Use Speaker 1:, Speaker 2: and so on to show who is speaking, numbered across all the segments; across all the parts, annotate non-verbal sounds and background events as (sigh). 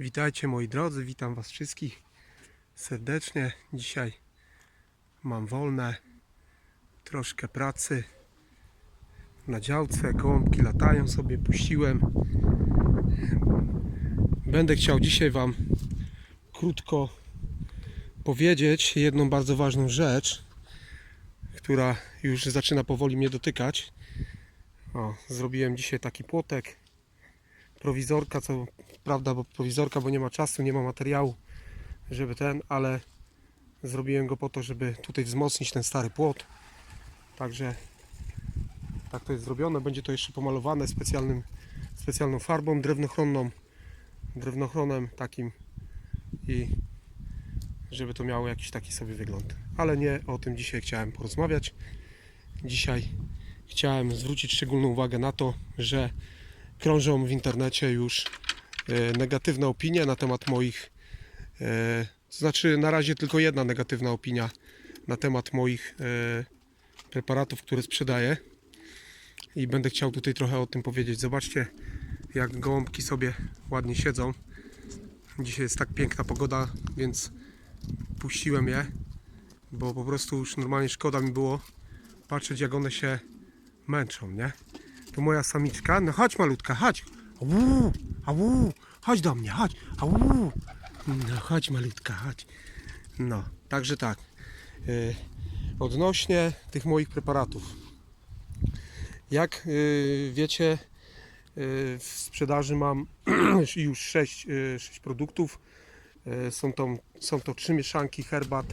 Speaker 1: Witajcie moi drodzy, witam Was wszystkich serdecznie. Dzisiaj mam wolne, troszkę pracy na działce, gołąbki latają sobie, puściłem. Będę chciał dzisiaj Wam krótko powiedzieć jedną bardzo ważną rzecz, która już zaczyna powoli mnie dotykać. O, zrobiłem dzisiaj taki płotek prowizorka, co prawda, bo prowizorka, bo nie ma czasu, nie ma materiału, żeby ten, ale zrobiłem go po to, żeby tutaj wzmocnić ten stary płot. Także tak to jest zrobione. Będzie to jeszcze pomalowane specjalnym, specjalną farbą drewnochronną, drewnochronem takim i żeby to miało jakiś taki sobie wygląd. Ale nie o tym dzisiaj chciałem porozmawiać. Dzisiaj chciałem zwrócić szczególną uwagę na to, że krążą w internecie już e, negatywne opinie na temat moich, e, to znaczy na razie tylko jedna negatywna opinia na temat moich e, preparatów, które sprzedaję i będę chciał tutaj trochę o tym powiedzieć. Zobaczcie jak gołąbki sobie ładnie siedzą. Dzisiaj jest tak piękna pogoda, więc puściłem je, bo po prostu już normalnie szkoda mi było patrzeć jak one się męczą, nie? To moja samiczka. No chodź malutka, chodź. Au, au, chodź do mnie, chodź. Au. No chodź malutka, chodź. No, także tak. Yy, odnośnie tych moich preparatów. Jak yy, wiecie, yy, w sprzedaży mam (clears throat) już 6, yy, 6 produktów. Yy, są, to, są to trzy mieszanki herbat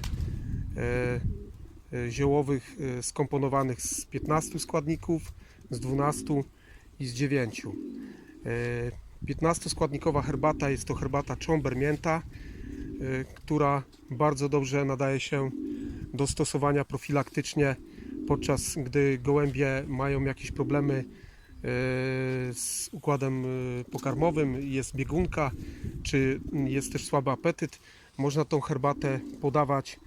Speaker 1: yy, ziołowych yy, skomponowanych z 15 składników, z 12 i z 9. 15-składnikowa herbata jest to herbata Chomber Mięta, y, która bardzo dobrze nadaje się do stosowania profilaktycznie podczas gdy gołębie mają jakieś problemy y, z układem y, pokarmowym, jest biegunka, czy jest też słaby apetyt. Można tą herbatę podawać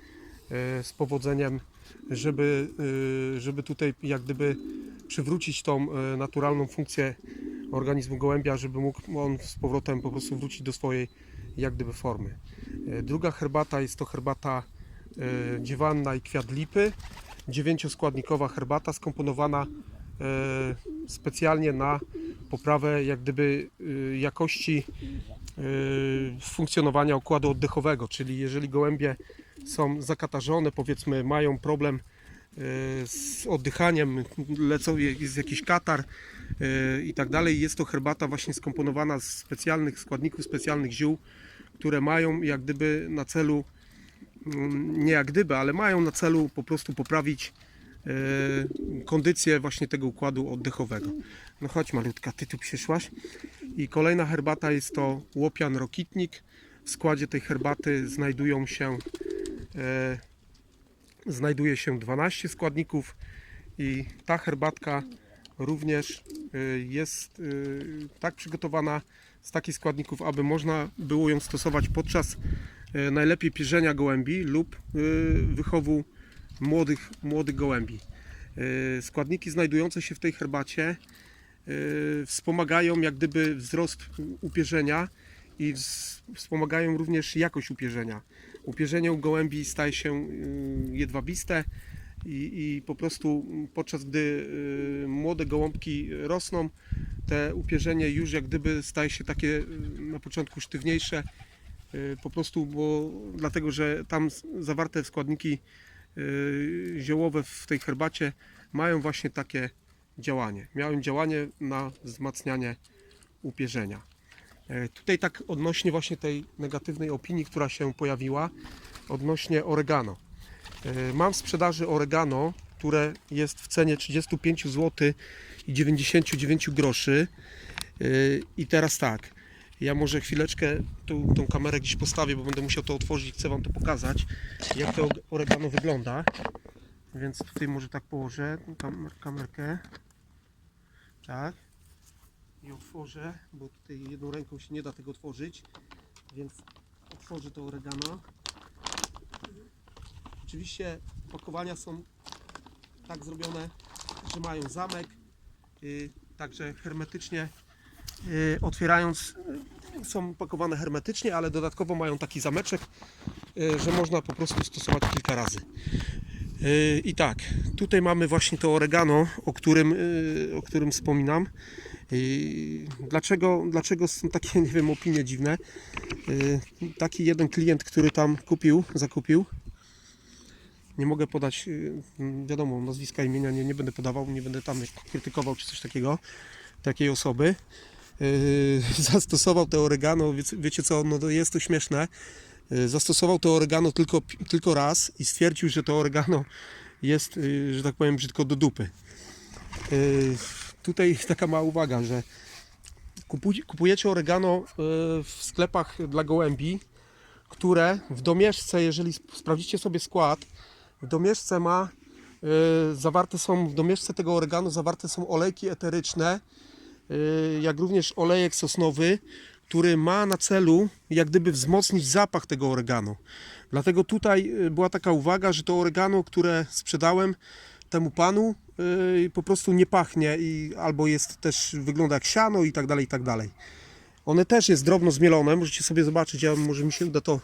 Speaker 1: z powodzeniem, żeby, żeby tutaj jak gdyby przywrócić tą e, naturalną funkcję organizmu gołębia, żeby mógł on z powrotem po prostu wrócić do swojej jak gdyby formy. E, Druga herbata jest to herbata e, dziewanna i kwiat lipy. Dziewięcioskładnikowa herbata skomponowana specjalnie na poprawę jak gdyby jakości funkcjonowania układu oddechowego, czyli jeżeli gołębie są zakatarzone, powiedzmy mają problem z oddychaniem, lecą, jest jakiś katar yy, i tak dalej. Jest to herbata właśnie skomponowana z specjalnych składników, specjalnych ziół, które mają jak gdyby na celu, mm, nie jak gdyby, ale mają na celu po prostu poprawić yy, kondycję właśnie tego układu oddechowego. No chodź malutka, ty tu przyszłaś. I kolejna herbata jest to łopian rokitnik. W składzie tej herbaty znajdują się znajduje się 12 składników i ta herbatka również y, jest y, tak przygotowana z takich składników, aby można było ją stosować podczas y, najlepiej pierzenia gołębi lub wychowu młodych, młodych gołębi. Składniki znajdujące się w tej herbacie wspomagają jak gdyby wzrost upierzenia i wspomagają również jakość upierzenia. Upierzenie u gołębi staje się y, jedwabiste i, i po prostu podczas gdy y, młode gołąbki rosną, te upierzenie już jak gdyby staje się takie y, na początku sztywniejsze, po prostu, bo dlatego, że tam zawarte składniki ziołowe w tej herbacie mają właśnie takie działanie. Miały działanie na wzmacnianie upierzenia. E, Tutaj tak odnośnie właśnie tej negatywnej opinii, która się pojawiła, odnośnie oregano. E, Mam w sprzedaży oregano, które jest w cenie 35 zł i 99 groszy. E, I teraz tak, ja może chwileczkę tu, tą kamerę gdzieś postawię, bo będę musiał to otworzyć chcę Wam to pokazać, jak to oregano wygląda. Więc tutaj może tak położę kamerkę. Tak i otworzę, bo tutaj jedną ręką się nie da tego otworzyć, więc otworzę to oregano. Oczywiście pakowania są tak zrobione, że mają zamek, yy, także hermetycznie yy, otwierając są pakowane hermetycznie, ale dodatkowo mają taki zameczek, y, że można po prostu stosować kilka razy. Y, I tak, tutaj mamy właśnie to oregano, o którym, y, o którym wspominam. Y, Dlaczego, dlaczego są takie, nie wiem, opinie dziwne? Taki jeden klient, który tam kupił, zakupił, nie mogę podać, y, wiadomo, nazwiska, imienia nie, nie będę podawał, nie będę tam krytykował czy coś takiego, takiej osoby. (laughs) Zastosował te oregano, wiecie, wiecie co, no to jest to śmieszne. Yy, zastosował to oregano tylko, tylko raz i stwierdził, że to oregano jest, yy, że tak powiem, brzydko do dupy. Yy, tutaj taka mała uwaga, że kupuj- kupujecie oregano w sklepach dla gołębi, które w domieszce, jeżeli sp- sprawdzicie sobie skład, w domieszce ma y, zawarte są w domieszce tego oregano zawarte są olejki eteryczne, y, jak również olejek sosnowy, który ma na celu jak gdyby wzmocnić zapach tego oregano. Dlatego tutaj y, była taka uwaga, że to oregano, które sprzedałem temu panu, y, po prostu nie pachnie i albo jest też wygląda jak siano i tak dalej i tak dalej. One też jest drobno zmielone, możecie sobie zobaczyć, ja może mi się uda to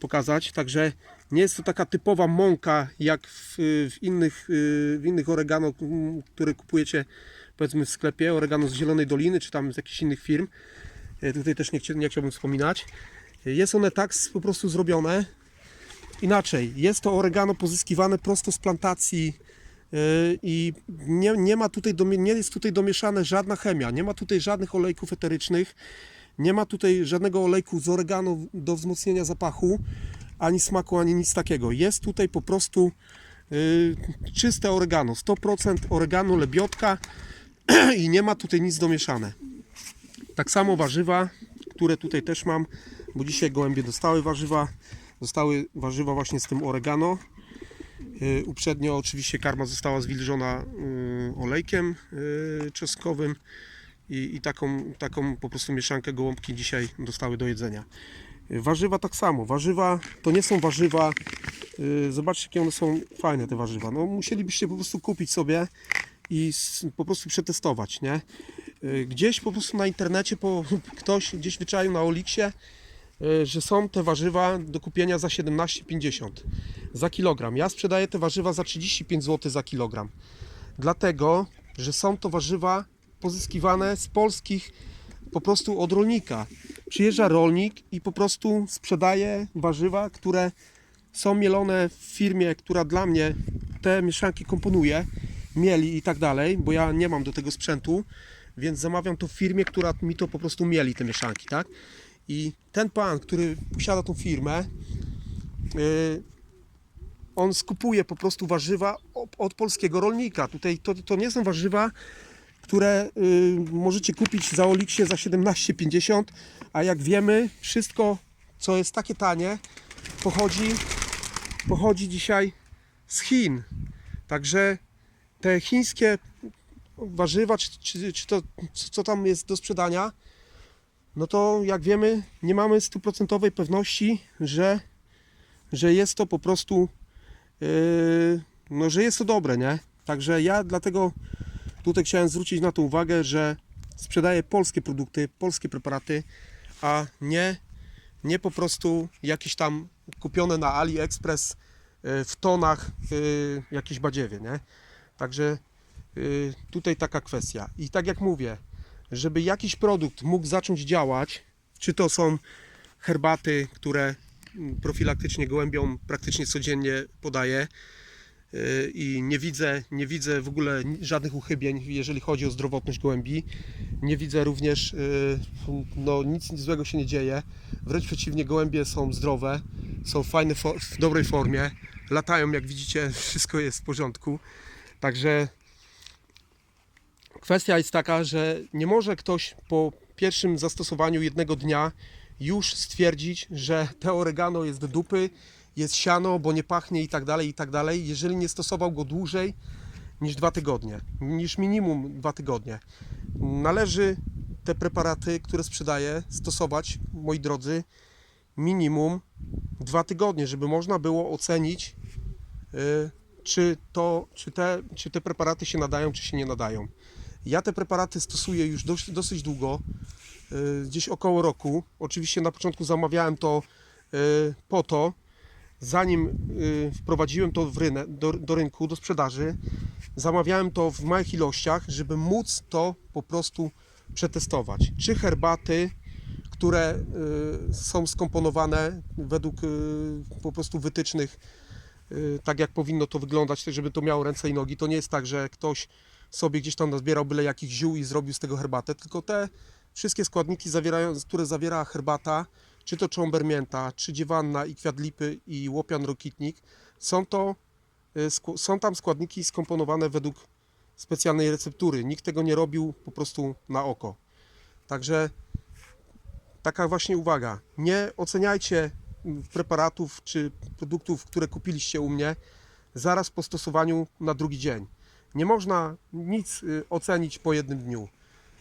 Speaker 1: pokazać, także nie jest to taka typowa mąka jak w, w innych, y, w innych oregano, m, które kupujecie powiedzmy w sklepie, oregano z Zielonej Doliny czy tam z jakichś innych firm. Y, Tutaj też nie, nie chciałbym wspominać. Y, Jest one tak po prostu zrobione. Inaczej, jest to oregano pozyskiwane prosto z plantacji y, i nie, nie ma tutaj, nie jest tutaj domieszane żadna chemia, nie ma tutaj żadnych olejków eterycznych, nie ma tutaj żadnego olejku z oregano do wzmocnienia zapachu, ani smaku, ani nic takiego. Jest tutaj po prostu y, czyste oregano, 100% oregano, lebiotka (clears throat) i nie ma tutaj nic domieszane. Tak samo warzywa, które tutaj też mam, bo dzisiaj gołębie dostały warzywa. Dostały warzywa właśnie z tym oregano. Y, Uprzednio oczywiście karma została zwilżona y, olejkiem y, czosnkowym i, i taką, taką po prostu mieszankę gołąbki dzisiaj dostały do jedzenia. Warzywa tak samo. Warzywa to nie są warzywa. Zobaczcie, jakie one są fajne, te warzywa. No, musielibyście po prostu kupić sobie i po prostu przetestować, nie? Y, Gdzieś po prostu na internecie po, (laughs) ktoś gdzieś wyczaił na Oliksie, y, że są te warzywa do kupienia za 17,50 za kilogram. Ja sprzedaję te warzywa za 35 zł za kilogram. Dlatego, że są to warzywa pozyskiwane z polskich po prostu od rolnika. Przyjeżdża rolnik i po prostu sprzedaje warzywa, które są mielone w firmie, która dla mnie te mieszanki komponuje, mieli i tak dalej, bo ja nie mam do tego sprzętu, więc zamawiam to w firmie, która mi to po prostu mieli te mieszanki, tak? I ten pan, który posiada tą firmę, yy, on skupuje po prostu warzywa od, polskiego rolnika. Tutaj to, to nie są warzywa, które y, możecie kupić za Oliksie za 17,50, a jak wiemy, wszystko co jest takie tanie pochodzi, pochodzi dzisiaj z Chin. Także te chińskie warzywa, czy, czy, czy to co, tam jest do sprzedania, no to jak wiemy, nie mamy stuprocentowej pewności, że, że jest to po prostu Yy, no, że jest to dobre, nie? Także ja dlatego tutaj chciałem zwrócić na to uwagę, że sprzedaję polskie produkty, polskie preparaty, a nie, nie po prostu jakieś tam kupione na AliExpress yy, w tonach yy, jakieś badziewie, nie? Także yy, tutaj taka kwestia. I tak jak mówię, żeby jakiś produkt mógł zacząć działać, czy to są herbaty, które profilaktycznie gołębiom praktycznie codziennie podaję Yy, i nie widzę, nie widzę w ogóle żadnych uchybień, jeżeli chodzi o zdrowotność gołębi. Nie widzę również, yy, no nic złego się nie dzieje. Wręcz przeciwnie, gołębie są zdrowe, są fajne, w dobrej formie, latają jak widzicie, (laughs) wszystko jest w porządku. Także kwestia jest taka, że nie może ktoś po pierwszym zastosowaniu jednego dnia już stwierdzić, że te oregano jest dupy, jest siano, bo nie pachnie i tak dalej, i tak dalej, jeżeli nie stosował go dłużej niż dwa tygodnie, niż minimum dwa tygodnie. Należy te preparaty, które sprzedaję, stosować, moi drodzy, minimum dwa tygodnie, żeby można było ocenić, y, czy, to, czy, te, czy te preparaty się nadają, czy się nie nadają. Ja te preparaty stosuję już dosyć długo. y, gdzieś około roku. Oczywiście na początku zamawiałem to y, po to, zanim y, wprowadziłem to w rynek, do, do rynku, do sprzedaży, zamawiałem to w małych ilościach, żeby móc to po prostu przetestować. Czy herbaty, które są skomponowane według po prostu wytycznych, tak jak powinno to wyglądać, tak żeby to miało ręce i nogi. To nie jest tak, że ktoś sobie gdzieś tam nazbierał byle jakichś ziół i zrobił z tego herbatę, tylko te wszystkie składniki, które zawiera herbata, czy to czombermięta, czy dziewanna i kwiat lipy i łopian rokitnik, są to y, są tam składniki skomponowane według specjalnej receptury. Nikt tego nie robił po prostu na oko. Także taka właśnie uwaga. Nie oceniajcie preparatów czy produktów, które kupiliście u mnie zaraz po stosowaniu na drugi dzień. Nie można nic y, ocenić po jednym dniu.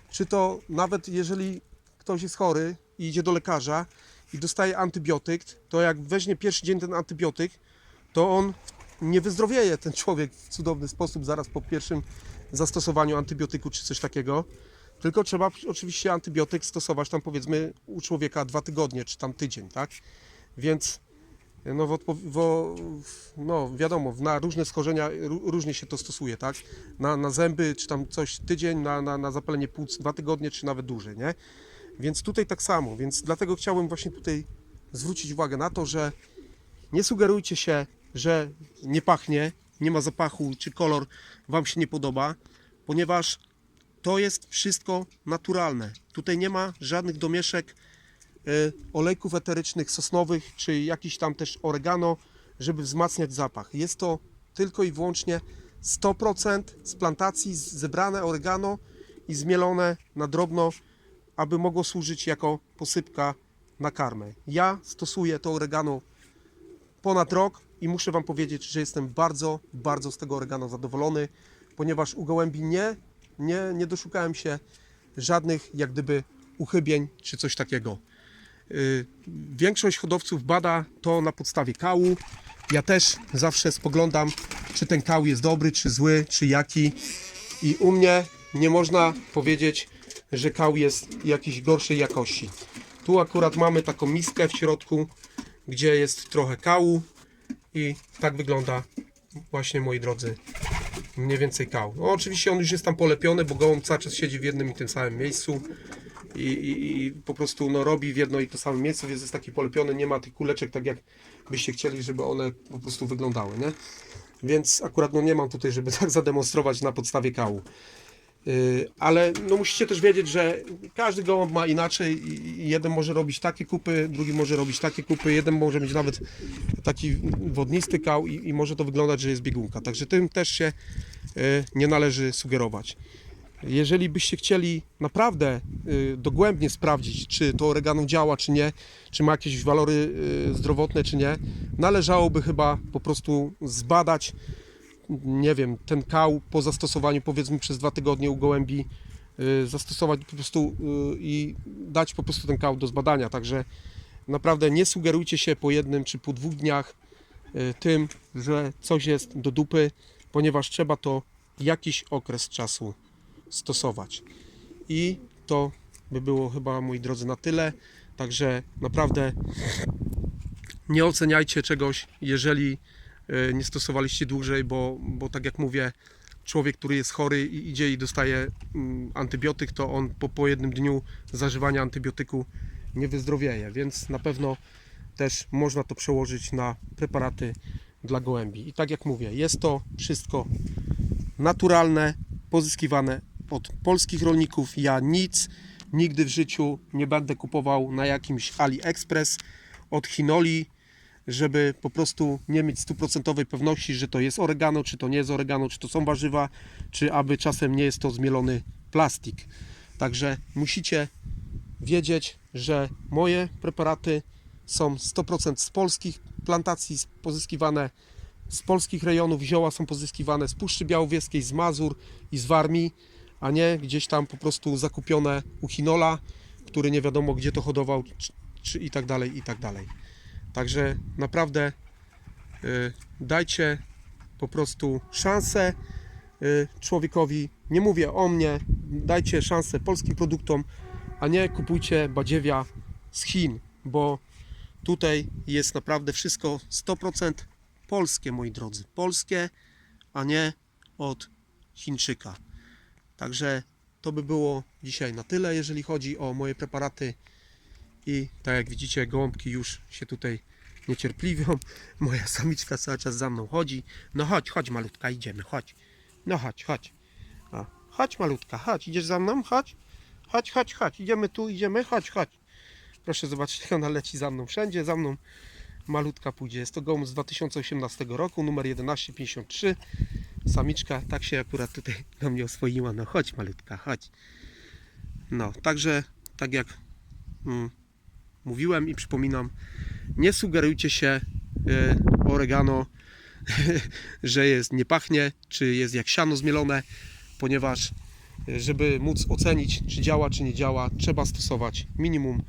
Speaker 1: Czy to nawet jeżeli ktoś jest chory i idzie do lekarza i dostaje antybiotyk, to jak weźmie pierwszy dzień ten antybiotyk, to on nie wyzdrowieje ten człowiek w cudowny sposób zaraz po pierwszym zastosowaniu antybiotyku czy coś takiego. Tylko trzeba oczywiście antybiotyk stosować tam powiedzmy u człowieka dwa tygodnie czy tam tydzień, tak? Więc no, w w- no wiadomo, na różne schorzenia ró- różnie się to stosuje, tak? Na, na zęby czy tam coś tydzień, na, na, na zapalenie płuc dwa tygodnie czy nawet dłużej, nie? Więc tutaj tak samo, więc dlatego chciałem właśnie tutaj zwrócić uwagę na to, że nie sugerujcie się, że nie pachnie, nie ma zapachu, czy kolor Wam się nie podoba, ponieważ to jest wszystko naturalne. Tutaj nie ma żadnych domieszek olejków eterycznych, sosnowych, czy jakiś tam też oregano, żeby wzmacniać zapach. Jest to tylko i wyłącznie 100% z plantacji zebrane oregano i zmielone na drobno, aby mogło służyć jako posypka na karmę. Ja stosuję to oregano ponad rok i muszę Wam powiedzieć, że jestem bardzo, bardzo z tego oregano zadowolony, ponieważ u gołębi nie, nie, nie doszukałem się żadnych jak gdyby uchybień czy coś takiego. Yy, Większość hodowców bada to na podstawie kału. Ja też zawsze spoglądam, czy ten kał jest dobry, czy zły, czy jaki. I u mnie nie można powiedzieć, że kał jest jakiejś gorszej jakości. Tu akurat mamy taką miskę w środku, gdzie jest trochę kału i tak wygląda właśnie moi drodzy mniej więcej kał. No, oczywiście on już jest tam polepiony, bo gołąb cały czas siedzi w jednym i tym samym miejscu i, i, i po prostu no, robi w jedno i to samo miejsce, więc jest taki polepiony, nie ma tych kuleczek tak jak byście chcieli, żeby one po prostu wyglądały, nie? Więc akurat no nie mam tutaj, żeby (laughs) tak zademonstrować na podstawie kału. Yy, Ale no musicie też wiedzieć, że każdy gołąb ma inaczej jeden może robić takie kupy, drugi może robić takie kupy, jeden może mieć nawet taki wodnisty kał i, i może to wyglądać, że jest biegunka. Także tym też się yy, nie należy sugerować. Jeżeli byście chcieli naprawdę yy, dogłębnie sprawdzić, czy to oregano działa, czy nie, czy ma jakieś walory yy, zdrowotne, czy nie, należałoby chyba po prostu zbadać nie wiem, ten kał po zastosowaniu powiedzmy przez dwa tygodnie u gołębi y, zastosować po prostu y, i dać po prostu ten kał do zbadania. Także naprawdę nie sugerujcie się po jednym czy po dwóch dniach y, tym, że coś jest do dupy, ponieważ trzeba to jakiś okres czasu stosować. I to by było chyba, moi drodzy, na tyle. Także naprawdę nie oceniajcie czegoś, jeżeli e, nie stosowaliście dłużej, bo, bo tak jak mówię, człowiek, który jest chory i idzie i dostaje mm, antybiotyk, to on po, po jednym dniu zażywania antybiotyku nie wyzdrowieje, więc na pewno też można to przełożyć na preparaty dla gołębi. I tak jak mówię, jest to wszystko naturalne, pozyskiwane od polskich rolników. Ja nic nigdy w życiu nie będę kupował na jakimś AliExpress od Hinoli, żeby po prostu nie mieć stuprocentowej pewności, że to jest oregano, czy to nie jest oregano, czy to są warzywa, czy aby czasem nie jest to zmielony plastik. Także musicie wiedzieć, że moje preparaty są 100% z polskich plantacji pozyskiwane z polskich rejonów zioła są pozyskiwane z Puszczy Białowieskiej, z Mazur i z Warmii, a nie gdzieś tam po prostu zakupione u Hinola, który nie wiadomo gdzie to hodował, czy, czy i tak dalej, i tak dalej. Także naprawdę y, dajcie po prostu szansę y, człowiekowi. Nie mówię o mnie, dajcie szansę polskim produktom, a nie kupujcie badziewia z Chin, bo tutaj jest naprawdę wszystko 100% polskie, moi drodzy. Polskie, a nie od Chińczyka. Także to by było dzisiaj na tyle, jeżeli chodzi o moje preparaty. I tak jak widzicie, gołąbki już się tutaj niecierpliwią. (laughs) Moja samiczka cały czas za mną chodzi. No chodź, chodź malutka, idziemy, chodź. No chodź, chodź. O, chodź malutka, chodź, idziesz za mną, chodź. Chodź, chodź, chodź, idziemy tu, idziemy, chodź, chodź. Proszę zobaczyć, jak ona leci za mną wszędzie, za mną malutka pójdzie. Jest to gołąb z 2018 roku, numer 1153. Samiczka tak się akurat tutaj (laughs) do mnie oswoiła. No chodź malutka, chodź. No, także tak jak mm, mówiłem i przypominam, nie sugerujcie się y, oregano, (laughs) że jest nie pachnie, czy jest jak siano zmielone, ponieważ y, żeby móc ocenić, czy działa, czy nie działa, trzeba stosować minimum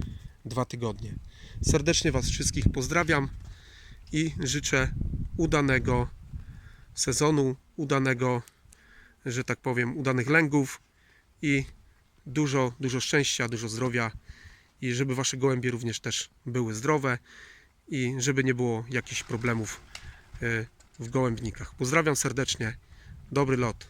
Speaker 1: dwa tygodnie. Serdecznie Was wszystkich pozdrawiam i życzę udanego sezonu, udanego, że tak powiem, udanych lęgów i dużo, dużo szczęścia, dużo zdrowia i żeby Wasze gołębie również też były zdrowe i żeby nie było jakichś problemów y, w gołębnikach. Pozdrawiam serdecznie, dobry lot.